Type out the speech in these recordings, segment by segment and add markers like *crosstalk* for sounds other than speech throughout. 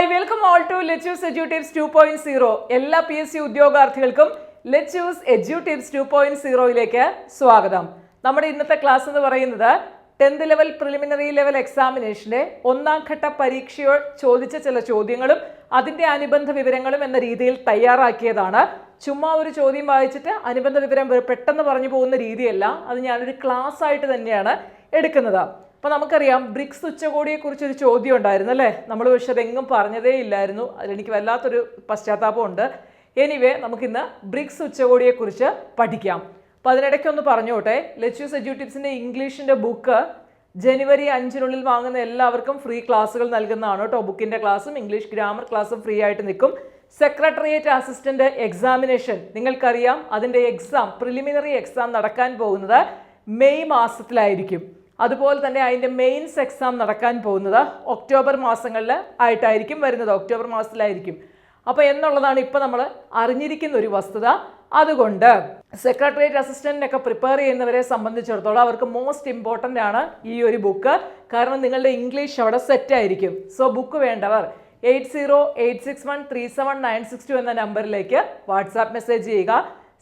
Hi welcome all to lettuce educatives two point zero എല്ലാ P S C ഉദ്യോഗാർത്ഥികൾക്കും lettuce educatives two point സീറോയിലേക്ക് സ്വാഗതം. നമ്മുടെ ഇന്നത്തെ ക്ലാസ് എന്ന് പറയുന്നത് ടെൻത്ത് ലെവൽ പ്രിലിമിനറി ലെവൽ എക്സാമിനേഷന്റെ ഒന്നാം ഘട്ട പരീക്ഷയോ ചോദിച്ച ചില ചോദ്യങ്ങളും അതിന്റെ അനുബന്ധ വിവരങ്ങളും എന്ന രീതിയിൽ തയ്യാറാക്കിയതാണ്. ചുമ്മാ ഒരു ചോദ്യം വായിച്ചിട്ട് അനുബന്ധ വിവരം പെട്ടെന്ന് പറഞ്ഞു പോകുന്ന രീതിയല്ല. അത് ഞാനൊരു ക്ലാസ് ആയിട്ട് തന്നെയാണ് എടുക്കുന്നത്. അപ്പൊ നമുക്കറിയാം ബ്രിക്സ് ഉച്ചകോടിയെക്കുറിച്ച് ഒരു ചോദ്യം ഉണ്ടായിരുന്നു അല്ലേ? നമ്മൾ പക്ഷെ അതെങ്ങും പറഞ്ഞതേ ഇല്ലായിരുന്നു. അതിലെനിക്ക് വല്ലാത്തൊരു പശ്ചാത്താപമുണ്ട് എനിവേ നമുക്കിന്ന് ബ്രിക്സ് ഉച്ചകോടിയെക്കുറിച്ച് പഠിക്കാം. അപ്പോൾ അതിനിടയ്ക്ക് ഒന്ന് പറഞ്ഞോട്ടെ ലെറ്റ്യൂസ് എഡ്യൂട്ടിപ്സിന്റെ ഇംഗ്ലീഷിന്റെ ബുക്ക് ജനുവരി അഞ്ചിനുള്ളിൽ വാങ്ങുന്ന എല്ലാവർക്കും ഫ്രീ ക്ലാസ്സുകൾ നൽകുന്നതാണ് കേട്ടോ. ബുക്കിന്റെ ക്ലാസ്സും ഇംഗ്ലീഷ് ഗ്രാമർ ക്ലാസ്സും ഫ്രീ ആയിട്ട് നിൽക്കും. സെക്രട്ടേറിയറ്റ് അസിസ്റ്റന്റ് എക്സാമിനേഷൻ നിങ്ങൾക്കറിയാം അതിന്റെ എക്സാം പ്രിലിമിനറി എക്സാം നടക്കാൻ പോകുന്നത് മെയ് മാസത്തിലായിരിക്കും. അതുപോലെ തന്നെ അതിന്റെ മെയിൻസ് എക്സാം നടക്കാൻ പോകുന്നത് ഒക്ടോബർ മാസങ്ങളിൽ ആയിട്ടായിരിക്കും വരുന്നത്. ഒക്ടോബർ മാസത്തിലായിരിക്കും. അപ്പോൾ എന്നുള്ളതാണ് ഇപ്പോൾ നമ്മൾ അറിഞ്ഞിരിക്കുന്ന ഒരു വസ്തുത. അതുകൊണ്ട് സെക്രട്ടേറിയറ്റ് അസിസ്റ്റന്റിനൊക്കെ പ്രിപ്പയർ ചെയ്യുന്നവരെ സംബന്ധിച്ചിടത്തോളം അവർക്ക് മോസ്റ്റ് ഇമ്പോർട്ടന്റ് ആണ് ഈ ഒരു ബുക്ക് കാരണം നിങ്ങളുടെ ഇംഗ്ലീഷ് അവിടെ സെറ്റ് ആയിരിക്കും. സോ ബുക്ക് വേണ്ടവർ eight zero eight six one three seven nine six two എന്ന നമ്പറിലേക്ക് വാട്സാപ്പ് മെസ്സേജ് ചെയ്യുക.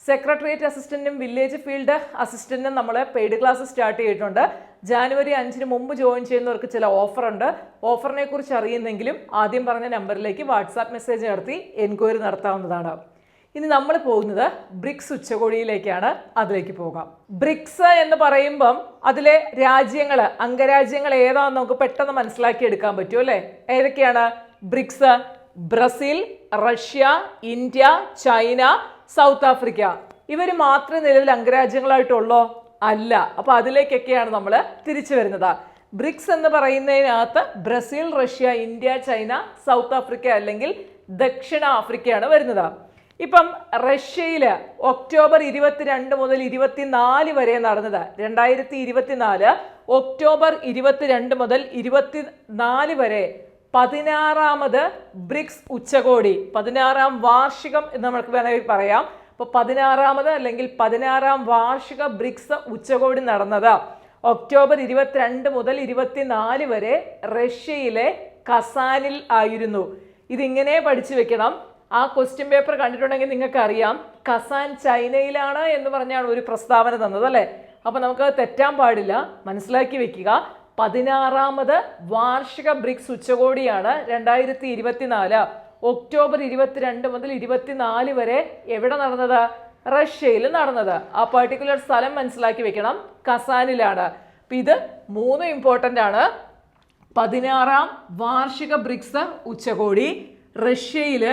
സെക്രട്ടേറിയറ്റ് അസിസ്റ്റന്റും വില്ലേജ് ഫീൽഡ് അസിസ്റ്റന്റും നമ്മൾ പെയ്ഡ് ക്ലാസ് സ്റ്റാർട്ട് ചെയ്തിട്ടുണ്ട്. ജാനുവരി അഞ്ചിന് മുമ്പ് ജോയിൻ ചെയ്യുന്നവർക്ക് ചില ഓഫറുണ്ട്. ഓഫറിനെ കുറിച്ച് അറിയുന്നെങ്കിലും ആദ്യം പറഞ്ഞ നമ്പറിലേക്ക് വാട്സാപ്പ് മെസ്സേജ് നടത്തി എൻക്വയറി നടത്താവുന്നതാണ്. ഇനി നമ്മൾ പോകുന്നത് ബ്രിക്സ് ഉച്ചകോടിയിലേക്കാണ്. അതിലേക്ക് പോകാം. ബ്രിക്സ് എന്ന് പറയുമ്പം അതിലെ രാജ്യങ്ങൾ അംഗരാജ്യങ്ങൾ ഏതാണെന്ന് നമുക്ക് പെട്ടെന്ന് മനസ്സിലാക്കി എടുക്കാൻ പറ്റും അല്ലേ? ഏതൊക്കെയാണ്? BRICS Brazil Russia India China South Africa. ഇവർ മാത്രം നിലവിൽ അംഗരാജ്യങ്ങളായിട്ടുള്ളോ? അല്ല. അപ്പൊ അതിലേക്കൊക്കെയാണ് നമ്മൾ തിരിച്ചു വരുന്നത്. ബ്രിക്സ് എന്ന് പറയുന്നതിനകത്ത് Brazil Russia India China South Africa അല്ലെങ്കിൽ ദക്ഷിണ ആഫ്രിക്കയാണ് വരുന്നത്. ഇപ്പം റഷ്യയിൽ ഒക്ടോബർ ഇരുപത്തിരണ്ട് മുതൽ ഇരുപത്തിനാല് വരെ നടന്നത്. രണ്ടായിരത്തി ഇരുപത്തിനാല് ഒക്ടോബർ ഇരുപത്തിരണ്ട് മുതൽ ഇരുപത്തി നാല് വരെ പതിനാറാമത് ബ്രിക്സ് ഉച്ചകോടി പതിനാറാം വാർഷികം എന്ന് നമുക്ക് വേണമെങ്കിൽ പറയാം. അപ്പൊ പതിനാറാമത് അല്ലെങ്കിൽ പതിനാറാം വാർഷിക ബ്രിക്സ് ഉച്ചകോടി നടന്നത്. ഒക്ടോബർ ഇരുപത്തിരണ്ട് മുതൽ ഇരുപത്തിനാല് വരെ റഷ്യയിലെ കസാനിൽ ആയിരുന്നു. ഇതിങ്ങനെ പഠിച്ചു വെക്കണം. ആ ക്വസ്റ്റ്യൻ പേപ്പർ കണ്ടിട്ടുണ്ടെങ്കിൽ നിങ്ങൾക്ക് അറിയാം കസാൻ ചൈനയിലാണ് എന്ന് പറഞ്ഞാണ് ഒരു പ്രസ്താവന തന്നത് അല്ലേ? അപ്പോൾ നമുക്ക് തെറ്റാൻ പാടില്ല. മനസ്സിലാക്കി വെക്കുക. പതിനാറാമത് വാർഷിക ബ്രിക്സ് ഉച്ചകോടിയാണ് രണ്ടായിരത്തി ഇരുപത്തിനാല്. ഒക്ടോബർ ഇരുപത്തിരണ്ട് മുതൽ ഇരുപത്തിനാല് വരെ എവിടെ നടന്നത്? റഷ്യയിൽ നടന്നത്. ആ പർട്ടിക്കുലർ സ്ഥലം മനസ്സിലാക്കി വെക്കണം. കസാനിലാണ്. അപ്പം ഇത് മൂന്ന് ഇമ്പോർട്ടന്റ് ആണ്. പതിനാറാം വാർഷിക ബ്രിക്സ് ഉച്ചകോടി റഷ്യയിൽ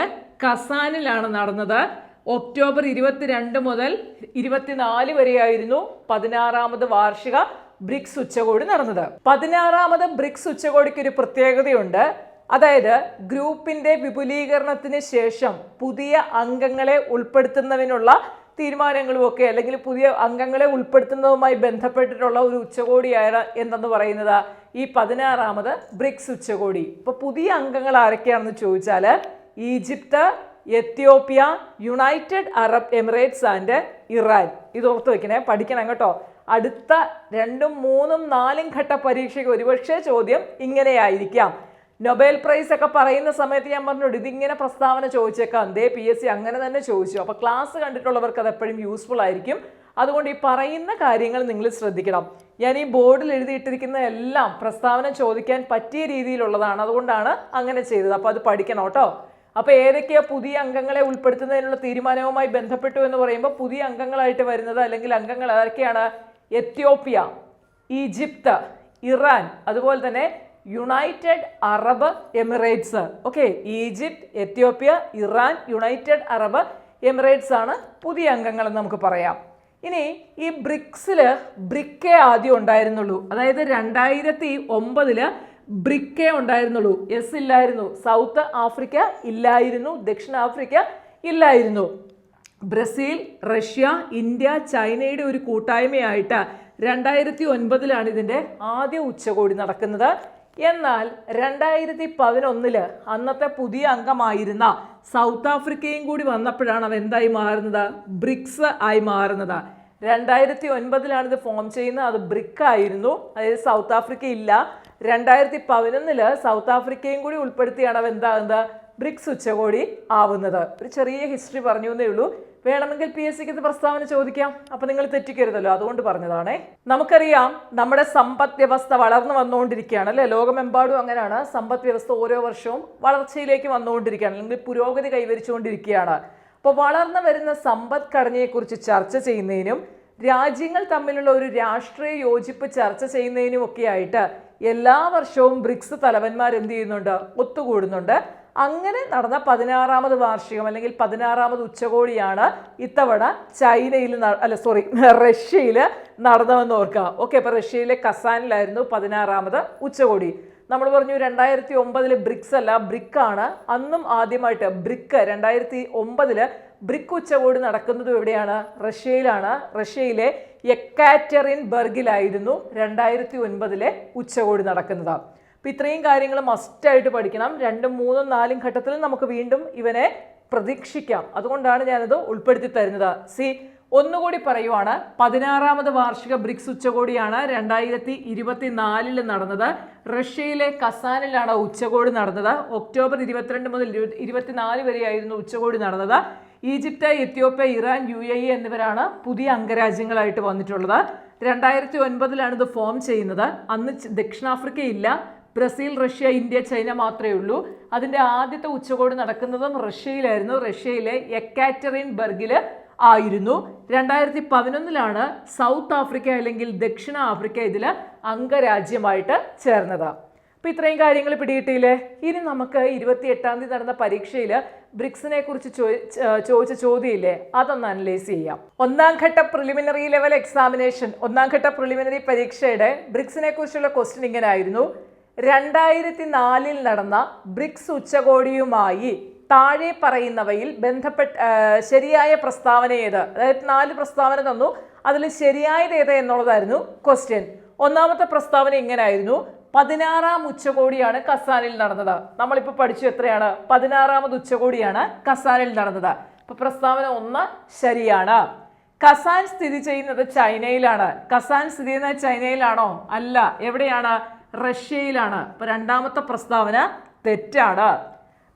കസാനിലാണ് നടന്നത്. ഒക്ടോബർ ഇരുപത്തിരണ്ട് മുതൽ ഇരുപത്തിനാല് വരെയായിരുന്നു പതിനാറാമത് വാർഷിക ബ്രിക്സ് ഉച്ചകോടി നടന്നത്. പതിനാറാമത് ബ്രിക്സ് ഉച്ചകോടിക്ക് ഒരു പ്രത്യേകതയുണ്ട്. അതായത് ഗ്രൂപ്പിന്റെ വിപുലീകരണത്തിന് ശേഷം പുതിയ അംഗങ്ങളെ ഉൾപ്പെടുത്തുന്നതിനുള്ള തീരുമാനങ്ങളും ഒക്കെ അല്ലെങ്കിൽ പുതിയ അംഗങ്ങളെ ഉൾപ്പെടുത്തുന്നതുമായി ബന്ധപ്പെട്ടിട്ടുള്ള ഒരു ഉച്ചകോടിയാണ് എന്തെന്ന് പറയുന്നത് ഈ പതിനാറാമത് ബ്രിക്സ് ഉച്ചകോടി. ഇപ്പൊ പുതിയ അംഗങ്ങൾ ആരൊക്കെയാണെന്ന് ചോദിച്ചാൽ Egypt Ethiopia United Arab Emirates and Iran. ഇത് ഓർത്ത് വെക്കണേ പഠിക്കണം കേട്ടോ. അടുത്ത രണ്ടും മൂന്നും നാലും ഘട്ട പരീക്ഷയ്ക്ക് ഒരുപക്ഷെ ചോദ്യം ഇങ്ങനെയായിരിക്കാം. നൊബേൽ പ്രൈസ് ഒക്കെ പറയുന്ന സമയത്ത് ഞാൻ പറഞ്ഞു ഇതിങ്ങനെ പ്രസ്താവന ചോദിച്ചേക്കാം. ദേ പി എസ് സി അങ്ങനെ തന്നെ ചോദിച്ചു. അപ്പോൾ ക്ലാസ് കണ്ടിട്ടുള്ളവർക്ക് അത് എപ്പോഴും യൂസ്ഫുൾ ആയിരിക്കും. അതുകൊണ്ട് ഈ പറയുന്ന കാര്യങ്ങൾ നിങ്ങൾ ശ്രദ്ധിക്കണം. ഞാൻ ഈ ബോർഡിൽ എഴുതിയിട്ടിരിക്കുന്ന എല്ലാം പ്രസ്താവന ചോദിക്കാൻ പറ്റിയ രീതിയിലുള്ളതാണ്. അതുകൊണ്ടാണ് അങ്ങനെ ചെയ്തത്. അപ്പോൾ അത് പഠിക്കണം കേട്ടോ. അപ്പോൾ ഏതൊക്കെയാ പുതിയ അംഗങ്ങളെ ഉൾപ്പെടുത്തുന്നതിനുള്ള തീരുമാനവുമായി ബന്ധപ്പെട്ടു എന്ന് പറയുമ്പോൾ പുതിയ അംഗങ്ങളായിട്ട് വരുന്നത് അല്ലെങ്കിൽ അംഗങ്ങൾ ആരൊക്കെയാണ്? എത്യോപ്യ ഈജിപ്ത് ഇറാൻ അതുപോലെ തന്നെ United Arab Emirates okay Egypt Ethiopia Iran United Arab Emirates ആണ് പുതിയ അംഗങ്ങൾ എന്ന് നമുക്ക് പറയാം. ഇനി ഈ ബ്രിക്സിൽ ബ്രിക്കേ ആദ്യം ഉണ്ടായിരുന്നുള്ളൂ. അതായത് രണ്ടായിരത്തി ഒമ്പതിൽ ബ്രിക്കേ ഉണ്ടായിരുന്നുള്ളൂ. എസ് ഇല്ലായിരുന്നു. സൗത്ത് ആഫ്രിക്ക ഇല്ലായിരുന്നു. ദക്ഷിണാഫ്രിക്ക ഇല്ലായിരുന്നു. ബ്രസീൽ റഷ്യ ഇന്ത്യ ചൈനയുടെ ഒരു കൂട്ടായ്മയായിട്ട് രണ്ടായിരത്തി ഒൻപതിലാണ് ഇതിന്റെ ആദ്യ ഉച്ചകോടി നടക്കുന്നത്. എന്നാൽ രണ്ടായിരത്തി പതിനൊന്നിൽ അന്നത്തെ പുതിയ അംഗമായിരുന്ന സൗത്ത് ആഫ്രിക്കയും കൂടി വന്നപ്പോഴാണ് അവ എന്തായി മാറുന്നത്? ബ്രിക്സ് ആയി മാറുന്നത്. രണ്ടായിരത്തി ഒൻപതിലാണ് ഇത് ഫോം ചെയ്യുന്നത്. അത് ബ്രിക്ക് ആയിരുന്നു. അതായത് സൗത്ത് ആഫ്രിക്ക ഇല്ല. രണ്ടായിരത്തി പതിനൊന്നിൽ സൗത്ത് ആഫ്രിക്കയും കൂടി ഉൾപ്പെടുത്തിയാണ് അവ എന്താകുന്നത്? ബ്രിക്സ് ഉച്ചകോടി ആവുന്നത്. ഒരു ചെറിയ ഹിസ്റ്ററി പറഞ്ഞു എന്നേ ഉള്ളൂ. വേണമെങ്കിൽ പി എസ് സിക്ക് പ്രസ്താവന ചോദിക്കാം. അപ്പൊ നിങ്ങൾ തെറ്റിക്കരുതല്ലോ. അതുകൊണ്ട് പറഞ്ഞതാണേ. നമുക്കറിയാം നമ്മുടെ സമ്പദ് വ്യവസ്ഥ വളർന്നു വന്നുകൊണ്ടിരിക്കുകയാണ് അല്ലെ? ലോകമെമ്പാടും അങ്ങനെയാണ്. സമ്പദ് വ്യവസ്ഥ ഓരോ വർഷവും വളർച്ചയിലേക്ക് വന്നുകൊണ്ടിരിക്കുകയാണ്. അല്ലെങ്കിൽ പുരോഗതി കൈവരിച്ചുകൊണ്ടിരിക്കുകയാണ്. അപ്പോൾ വളർന്നു വരുന്ന സമ്പദ്ഘടനയെക്കുറിച്ച് ചർച്ച ചെയ്യുന്നതിനും രാജ്യങ്ങൾ തമ്മിലുള്ള ഒരു രാഷ്ട്രീയ യോജിപ്പ് ചർച്ച ചെയ്യുന്നതിനും ഒക്കെ ആയിട്ട് എല്ലാ വർഷവും ബ്രിക്സ് തലവന്മാർ എന്ത് ചെയ്യുന്നുണ്ട്? ഒത്തുകൂടുന്നുണ്ട്. അങ്ങനെ നടന്ന പതിനാറാമത് വാർഷികം അല്ലെങ്കിൽ പതിനാറാമത് ഉച്ചകോടിയാണ് ഇത്തവണ ചൈനയിൽ അല്ല സോറി *laughs* റഷ്യയിൽ നടന്നതെന്ന് ഓർക്കുക. ഓക്കെ അപ്പോൾ റഷ്യയിലെ കസാനിലായിരുന്നു പതിനാറാമത് ഉച്ചകോടി. നമ്മൾ പറഞ്ഞു രണ്ടായിരത്തി ഒമ്പതിൽ ബ്രിക്സ് അല്ല ബ്രിക്ക് ആണ് അന്നും ആദ്യമായിട്ട് ബ്രിക്ക് രണ്ടായിരത്തി ഒമ്പതിൽ ബ്രിക്ക് ഉച്ചകോടി നടക്കുന്നത് എവിടെയാണ്? റഷ്യയിലാണ്. റഷ്യയിലെ എക്കാറ്ററിൻ ബർഗിലായിരുന്നു രണ്ടായിരത്തി ഒൻപതിലെ ഉച്ചകോടി നടക്കുന്നത്. അപ്പം ഇത്രയും കാര്യങ്ങൾ മസ്റ്റായിട്ട് പഠിക്കണം. രണ്ടും മൂന്നും നാലും ഘട്ടത്തിൽ നമുക്ക് വീണ്ടും ഇവനെ പ്രതീക്ഷിക്കാം. അതുകൊണ്ടാണ് ഞാനത് ഉൾപ്പെടുത്തി തരുന്നത്. സി ഒന്നുകൂടി പറയുവാണ്. പതിനാറാമത് വാർഷിക ബ്രിക്സ് ഉച്ചകോടിയാണ് രണ്ടായിരത്തി ഇരുപത്തി നാലിൽ നടന്നത്. റഷ്യയിലെ കസാനിലാണ് ഉച്ചകോടി നടന്നത്. ഒക്ടോബർ ഇരുപത്തിരണ്ട് മുതൽ ഇരുപത്തി- ഇരുപത്തിനാല് വരെയായിരുന്നു ഉച്ചകോടി നടന്നത്. Egypt Ethiopia Iran U A E എന്നിവരാണ് പുതിയ അംഗരാജ്യങ്ങളായിട്ട് വന്നിട്ടുള്ളത്. രണ്ടായിരത്തി ഒൻപതിലാണ് ഇത് ഫോം ചെയ്യുന്നത്. അന്ന് ദക്ഷിണാഫ്രിക്കയില്ല. ബ്രസീൽ റഷ്യ ഇന്ത്യ ചൈന മാത്രമേ ഉള്ളൂ. അതിന്റെ ആദ്യത്തെ ഉച്ചകോടി നടക്കുന്നതും റഷ്യയിലായിരുന്നു. റഷ്യയിലെ എക്കാറ്ററിൻ ബർഗിൽ ആയിരുന്നു. രണ്ടായിരത്തി പതിനൊന്നിലാണ് സൗത്ത് ആഫ്രിക്ക അല്ലെങ്കിൽ ദക്ഷിണ ആഫ്രിക്ക ഇതിൽ അംഗരാജ്യമായിട്ട് ചേർന്നത്. അപ്പോൾ ഇത്രയും കാര്യങ്ങൾ പിടികിട്ടിയില്ലേ? ഇനി നമുക്ക് ഇരുപത്തി എട്ടാം തീയതി നടന്ന പരീക്ഷയിൽ ബ്രിക്സിനെ കുറിച്ച് ചോദിച്ച ചോദ്യമില്ലേ? അതൊന്ന് അനലൈസ് ചെയ്യാം. ഒന്നാം ഘട്ട പ്രിലിമിനറി ലെവൽ എക്സാമിനേഷൻ ഒന്നാം ഘട്ട പ്രിലിമിനറി പരീക്ഷയുടെ ബ്രിക്സിനെ കുറിച്ചുള്ള ക്വസ്റ്റ്യൻ ഇങ്ങനെ ആയിരുന്നു രണ്ടായിരത്തി നാലിൽ നടന്ന ബ്രിക്സ് ഉച്ചകോടിയുമായി താഴെ പറയുന്നവയിൽ ബന്ധപ്പെട്ട ശരിയായ പ്രസ്താവന ഏത്? അതായത് നാല് പ്രസ്താവന തന്നു. അതിൽ ശരിയായത് ഏത് എന്നുള്ളതായിരുന്നു ക്വസ്റ്റ്യൻ ഒന്നാമത്തെ പ്രസ്താവന ഇങ്ങനായിരുന്നു പതിനാറാം ഉച്ചകോടിയാണ് കസാനിൽ നടന്നത്. നമ്മളിപ്പോൾ പഠിച്ചു എത്രയാണ്? പതിനാറാമത് ഉച്ചകോടിയാണ് കസാനിൽ നടന്നത്. ഇപ്പോൾ പ്രസ്താവന ഒന്ന് ശരിയാണ്. കസാൻ സ്ഥിതി ചെയ്യുന്നത് ചൈനയിലാണ്. കസാൻ സ്ഥിതി ചെയ്യുന്നത് ചൈനയിലാണോ? അല്ല. എവിടെയാണ്? റഷ്യയിലാണ്. അപ്പൊ രണ്ടാമത്തെ പ്രസ്താവന തെറ്റാണ്.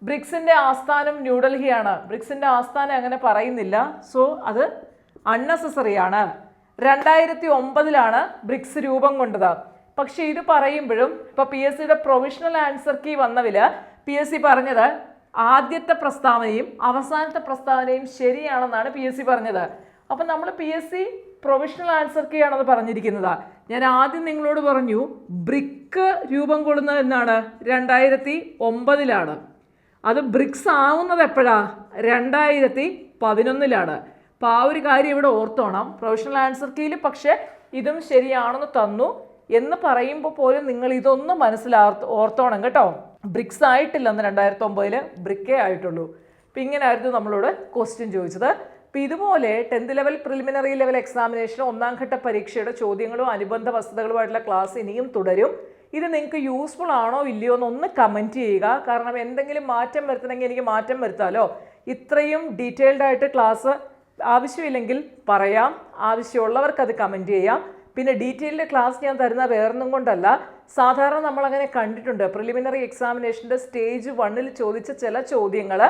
ബ്രിക്സിന്റെ ആസ്ഥാനം ന്യൂഡൽഹിയാണ്. ബ്രിക്സിന്റെ ആസ്ഥാനം അങ്ങനെ പറയുന്നില്ല. സോ അത് അൺനെസസറി ആണ്. രണ്ടായിരത്തി ഒമ്പതിലാണ് ബ്രിക്സ് രൂപം കൊണ്ടത്. പക്ഷെ ഇത് പറയുമ്പോഴും ഇപ്പൊ പി എസ് സിയുടെ പ്രൊവിഷണൽ ആൻസർ കീ വന്നവിൽ പി എസ് സി പറഞ്ഞത് ആദ്യത്തെ പ്രസ്താവനയും അവസാനത്തെ പ്രസ്താവനയും ശരിയാണെന്നാണ് പി എസ് സി പറഞ്ഞത്. അപ്പം നമ്മൾ P S C provisional answer key ആണെന്ന് പറഞ്ഞിരിക്കുന്നത്. ഞാൻ ആദ്യം നിങ്ങളോട് പറഞ്ഞു ബ്രിക്ക് രൂപം കൊള്ളുന്നത് എന്നാണ്. രണ്ടായിരത്തി ഒമ്പതിലാണ് അത് ബ്രിക്സ് ആവുന്നത് എപ്പോഴാ? രണ്ടായിരത്തി പതിനൊന്നിലാണ് അപ്പോൾ ആ ഒരു കാര്യം ഇവിടെ ഓർത്തോണം. പ്രൊവിഷണൽ ആൻസർ കീയിൽ പക്ഷേ ഇതും ശരിയാണെന്ന് തന്നു എന്ന് പറയുമ്പോൾ പോലും നിങ്ങൾ ഇതൊന്നും മനസ്സിലാർത്ത് ഓർത്തോണം കേട്ടോ. ബ്രിക്സ് ആയിട്ടില്ല അന്ന് രണ്ടായിരത്തി ഒമ്പതിൽ ബ്രിക്കേ ആയിട്ടുള്ളൂ. അപ്പം ഇങ്ങനെയായിരുന്നു നമ്മളോട് ക്വസ്റ്റ്യൻ ചോദിച്ചത്. അപ്പം ഇതുപോലെ tenth level preliminary level examination ഒന്നാം ഘട്ട പരീക്ഷയുടെ ചോദ്യങ്ങളും അനുബന്ധ വസ്തുതകളുമായിട്ടുള്ള ക്ലാസ് ഇനിയും തുടരും. ഇത് നിങ്ങൾക്ക് യൂസ്ഫുൾ ആണോ ഇല്ലയോ എന്ന് ഒന്ന് കമന്റ് ചെയ്യുക. കാരണം എന്തെങ്കിലും മാറ്റം വരുത്തണമെങ്കിൽ എനിക്ക് മാറ്റം വരുത്താലോ? ഇത്രയും ഡീറ്റെയിൽഡായിട്ട് ക്ലാസ് ആവശ്യമില്ലെങ്കിൽ പറയാം. ആവശ്യമുള്ളവർക്ക് അത് കമന്റ് ചെയ്യാം. പിന്നെ ഡീറ്റെയിൽഡ് ക്ലാസ് ഞാൻ തരുന്ന വേറൊന്നും കൊണ്ടല്ല. സാധാരണ നമ്മൾ അങ്ങനെ കണ്ടിട്ടുണ്ട് പ്രിലിമിനറി എക്സാമിനേഷന്റെ സ്റ്റേജ് വണ്ണിൽ ചോദിച്ച ചില ചോദ്യങ്ങൾ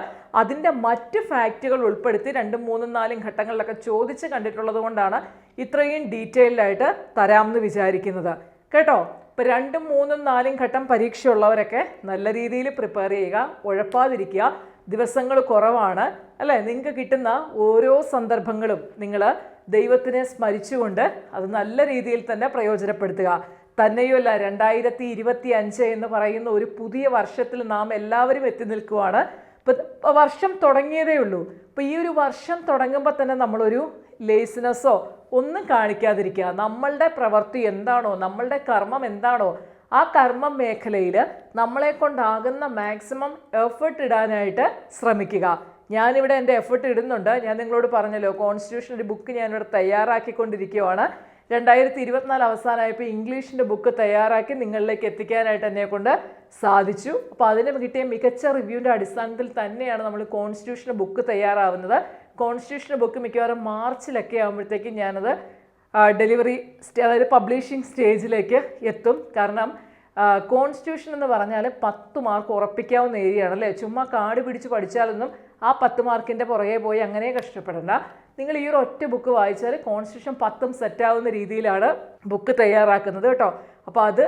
അതിന്റെ മറ്റ് ഫാക്റ്റുകൾ ഉൾപ്പെടുത്തി രണ്ടും മൂന്നും നാലും ഘട്ടങ്ങളിലൊക്കെ ചോദിച്ച് കണ്ടിട്ടുള്ളത് കൊണ്ടാണ് ഇത്രയും ഡീറ്റെയിൽഡായിട്ട് തരാമെന്ന് വിചാരിക്കുന്നത്. കേട്ടോ? ഇപ്പം രണ്ടും മൂന്നും നാലും ഘട്ടം പരീക്ഷയുള്ളവരൊക്കെ നല്ല രീതിയിൽ പ്രിപ്പയർ ചെയ്യുക ഉഴപ്പാതിരിക്കുക. ദിവസങ്ങൾ കുറവാണ് അല്ലേ? നിങ്ങൾക്ക് കിട്ടുന്ന ഓരോ സന്ദർഭങ്ങളും നിങ്ങൾ ദൈവത്തിനെ സ്മരിച്ചുകൊണ്ട് അത് നല്ല രീതിയിൽ തന്നെ പ്രയോജനപ്പെടുത്തുക. തന്നെയുമല്ല രണ്ടായിരത്തി ഇരുപത്തി അഞ്ച് എന്ന് പറയുന്ന ഒരു പുതിയ വർഷത്തിൽ നാം എല്ലാവരും എത്തി നിൽക്കുവാണ്. ഇപ്പം വർഷം തുടങ്ങിയതേ ഉള്ളൂ. അപ്പോൾ ഈ ഒരു വർഷം തുടങ്ങുമ്പോൾ തന്നെ നമ്മളൊരു ലേസിനെസ്സോ ഒന്നും കാണിക്കാതിരിക്കുക. നമ്മളുടെ പ്രവൃത്തി എന്താണോ നമ്മളുടെ കർമ്മം എന്താണോ ആ കർമ്മ മേഖലയിൽ നമ്മളെ കൊണ്ടാകുന്ന മാക്സിമം എഫേർട്ട് ഇടാനായിട്ട് ശ്രമിക്കുക. ഞാനിവിടെ എന്റെ എഫേർട്ട് ഇടുന്നുണ്ട്. ഞാൻ നിങ്ങളോട് പറഞ്ഞല്ലോ കോൺസ്റ്റിറ്റ്യൂഷൻ ഒരു ബുക്ക് ഞാനിവിടെ തയ്യാറാക്കിക്കൊണ്ടിരിക്കുകയാണ് രണ്ടായിരത്തി ഇരുപത്തിനാല് അവസാനമായപ്പോൾ ഇംഗ്ലീഷിന്റെ ബുക്ക് തയ്യാറാക്കി നിങ്ങളിലേക്ക് എത്തിക്കാനായിട്ട് എന്നെ കൊണ്ട് സാധിച്ചു. അപ്പോൾ അതിന് കിട്ടിയ മികച്ച റിവ്യൂവിന്റെ അടിസ്ഥാനത്തിൽ തന്നെയാണ് നമ്മൾ കോൺസ്റ്റിറ്റ്യൂഷന്റെ ബുക്ക് തയ്യാറാവുന്നത്. കോൺസ്റ്റിറ്റ്യൂഷൻ ബുക്ക് മിക്കവാറും മാർച്ചിലൊക്കെ ആകുമ്പോഴത്തേക്കും ഞാനത് ഡെലിവറി അതായത് പബ്ലിഷിംഗ് സ്റ്റേജിലേക്ക് എത്തും. കാരണം കോൺസ്റ്റിറ്റ്യൂഷൻ എന്ന് പറഞ്ഞാൽ പത്ത് മാർക്ക് ഉറപ്പിക്കാവുന്ന ഏരിയ ആണ് അല്ലേ? ചുമ്മാ കാട് പിടിച്ച് പഠിച്ചാലൊന്നും ആ പത്ത് മാർക്കിന്റെ പുറകെ പോയി അങ്ങനെ കഷ്ടപ്പെടണ്ട. നിങ്ങൾ ഈ ഒരു ഒറ്റ ബുക്ക് വായിച്ചാൽ കോൺസ്റ്റിറ്റ്യൂഷൻ പത്തും സെറ്റാവുന്ന രീതിയിലാണ് ബുക്ക് തയ്യാറാക്കുന്നത് കേട്ടോ. അപ്പോൾ അത്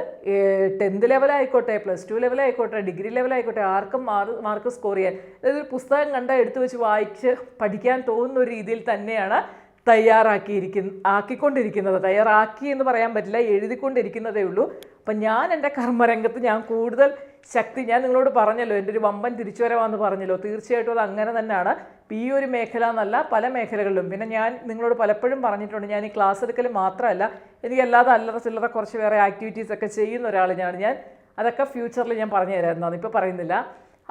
ടെൻത്ത് ലെവലായിക്കോട്ടെ പ്ലസ് ടു ലെവലായിക്കോട്ടെ ഡിഗ്രി ലെവലായിക്കോട്ടെ ആർക്കും മാർക്ക് സ്കോർ ചെയ്യാൻ അതായത് ഒരു പുസ്തകം കണ്ട എടുത്തു വെച്ച് വായിച്ച് പഠിക്കാൻ തോന്നുന്ന ഒരു രീതിയിൽ തന്നെയാണ് തയ്യാറാക്കിയിരിക്കുന്ന ആക്കിക്കൊണ്ടിരിക്കുന്നത്. തയ്യാറാക്കി എന്ന് പറയാൻ പറ്റില്ല എഴുതിക്കൊണ്ടിരിക്കുന്നതേ ഉള്ളൂ. അപ്പം ഞാൻ എന്റെ കർമ്മരംഗത്ത് ഞാൻ കൂടുതൽ ശക്തി ഞാൻ നിങ്ങളോട് പറഞ്ഞല്ലോ എന്റെ ഒരു വമ്പൻ തിരിച്ചുവരവാന്ന് പറഞ്ഞല്ലോ. തീർച്ചയായിട്ടും അത് അങ്ങനെ തന്നെയാണ്. ഈ ഒരു മേഖല എന്നല്ല പല മേഖലകളിലും. പിന്നെ ഞാൻ നിങ്ങളോട് പലപ്പോഴും പറഞ്ഞിട്ടുണ്ട് ഞാൻ ഈ ക്ലാസ് എടുക്കൽ മാത്രമല്ല എനിക്ക് അല്ലാതെ അല്ലറ ചില്ലറ കുറച്ച് വേറെ ആക്ടിവിറ്റീസ് ഒക്കെ ചെയ്യുന്ന ഒരാൾ ഞാൻ ഞാൻ അതൊക്കെ ഫ്യൂച്ചറിൽ ഞാൻ പറഞ്ഞു തരാമായിരുന്നു ഇപ്പോൾ പറയുന്നില്ല.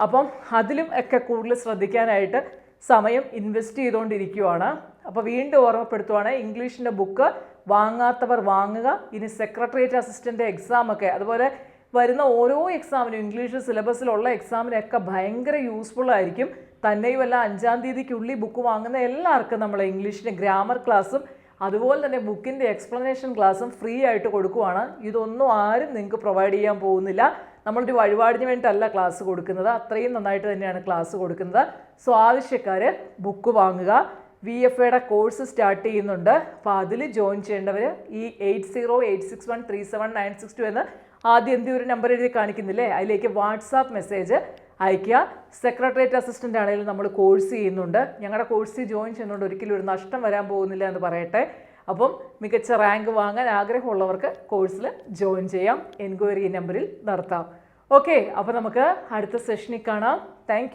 അപ്പം അതിലും ഒക്കെ കൂടുതൽ ശ്രദ്ധിക്കാനായിട്ട് സമയം ഇൻവെസ്റ്റ് ചെയ്തുകൊണ്ടിരിക്കുവാണ്. അപ്പോൾ വീണ്ടും ഓർമ്മപ്പെടുത്തുവാണ് ഇംഗ്ലീഷിന്റെ ബുക്ക് വാങ്ങാത്തവർ വാങ്ങുക ഇനി സെക്രട്ടേറിയറ്റ് അസിസ്റ്റന്റ് എക്സാമൊക്കെ അതുപോലെ വരുന്ന ഓരോ എക്സാമിനും ഇംഗ്ലീഷ് സിലബസിലുള്ള എക്സാമിനൊക്കെ ഭയങ്കര യൂസ്ഫുൾ ആയിരിക്കും. തന്നെയുമല്ല അഞ്ചാം തീയതിക്കുള്ളിൽ ബുക്ക് വാങ്ങുന്ന എല്ലാവർക്കും നമ്മൾ ഇംഗ്ലീഷിന്റെ ഗ്രാമർ ക്ലാസ്സും അതുപോലെ തന്നെ ബുക്കിന്റെ എക്സ്പ്ലനേഷൻ ക്ലാസ്സും ഫ്രീ ആയിട്ട് കൊടുക്കുവാണ്. ഇതൊന്നും ആരും നിങ്ങൾക്ക് പ്രൊവൈഡ് ചെയ്യാൻ പോകുന്നില്ല. നമ്മളൊരു വഴിപാടിന് വേണ്ടിയിട്ടല്ല ക്ലാസ് കൊടുക്കുന്നത്. അത്രയും നന്നായിട്ട് തന്നെയാണ് ക്ലാസ് കൊടുക്കുന്നത്. സോ ആവശ്യക്കാർ ബുക്ക് വാങ്ങുക. വി എഫ് എയുടെ കോഴ്സ് സ്റ്റാർട്ട് ചെയ്യുന്നുണ്ട്. അപ്പോൾ അതിൽ ജോയിൻ ചെയ്യേണ്ടവർ ഈ eight zero eight six one three seven nine six two എന്ന് ആദ്യം എന്തി ഒരു നമ്പർ എഴുതി കാണിക്കുന്നില്ലേ? അതിലേക്ക് വാട്സാപ്പ് മെസ്സേജ് അയയ്ക്കുക. സെക്രട്ടേറിയറ്റ് അസിസ്റ്റന്റ് ആണെങ്കിലും നമ്മൾ കോഴ്സ് ചെയ്യുന്നുണ്ട്. ഞങ്ങളുടെ കോഴ്സിൽ ജോയിൻ ചെയ്യുന്നുണ്ട് ഒരിക്കലും ഒരു നഷ്ടം വരാൻ പോകുന്നില്ല എന്ന് പറയട്ടെ. അപ്പം മികച്ച റാങ്ക് വാങ്ങാൻ ആഗ്രഹമുള്ളവർക്ക് കോഴ്സിൽ ജോയിൻ ചെയ്യാം. എൻക്വയറി നമ്പറിൽ നടത്താം. ഓക്കെ അപ്പോൾ നമുക്ക് അടുത്ത സെഷനിൽ കാണാം. താങ്ക്